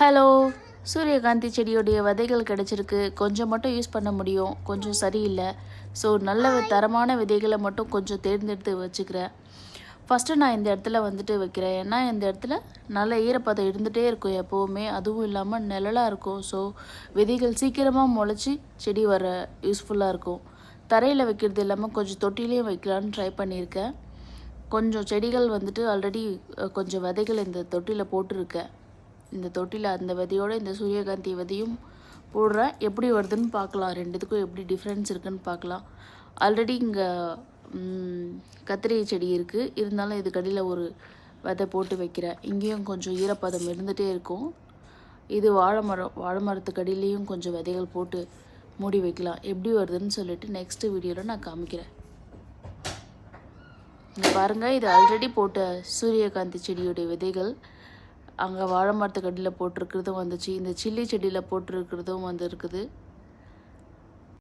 Hello. சூரியகாந்தி செடியோடைய விதைகள் கிடச்சிருக்கு. கொஞ்சம் மட்டும் யூஸ் பண்ண முடியும். கொஞ்சம் சரியில்லை. ஸோ நல்ல தரமான விதைகளை மட்டும் கொஞ்சம் தேர்ந்தெடுத்து வச்சுக்கிறேன். ஃபஸ்ட்டு நான் இந்த இடத்துல வந்துட்டு வைக்கிறேன். ஏன்னா இந்த இடத்துல நல்ல ஈரப்பதம் இருந்துகிட்டே இருக்கும் எப்போவுமே. அதுவும் இல்லாமல் நிழலாக இருக்கும். ஸோ விதைகள் சீக்கிரமாக முளைச்சி செடி வர யூஸ்ஃபுல்லாக இருக்கும். தரையில் வைக்கிறது இல்லாமல் கொஞ்சம் தொட்டிலையும் வைக்கலான்னு ட்ரை பண்ணியிருக்கேன். கொஞ்சம் செடிகள் வந்துட்டு ஆல்ரெடி கொஞ்சம் விதைகள் இந்த தொட்டியில் போட்டிருக்கேன். இந்த தொட்டியில் அந்த விதையோட இந்த சூரியகாந்தி விதையும் போடுறேன். எப்படி வருதுன்னு பார்க்கலாம். ரெண்டுத்துக்கும் எப்படி டிஃப்ரென்ஸ் இருக்குன்னு பார்க்கலாம். ஆல்ரெடி இங்கே கத்திரி செடி இருக்குது இருந்தாலும் இதுக்கு அடியில் ஒரு விதை போட்டு வைக்கிறேன். இங்கேயும் கொஞ்சம் ஈரப்பதம் இருந்துகிட்டே இருக்கும். இது வாழை மரம் வாழை மரத்துக்கு அடியிலையும் கொஞ்சம் விதைகள் போட்டு மூடி வைக்கலாம். எப்படி வருதுன்னு சொல்லிட்டு நெக்ஸ்ட் வீடியோவில் நான் காமிக்கிறேன். இங்கே பாருங்கள் இது ஆல்ரெடி போட்ட சூரியகாந்தி செடியுடைய விதைகள். அங்கே வாழை மரத்துக்கு அடியில் போட்டிருக்கிறதும் வந்துச்சு. இந்த சில்லி செடியில் போட்டிருக்கிறதும் வந்து இருக்குது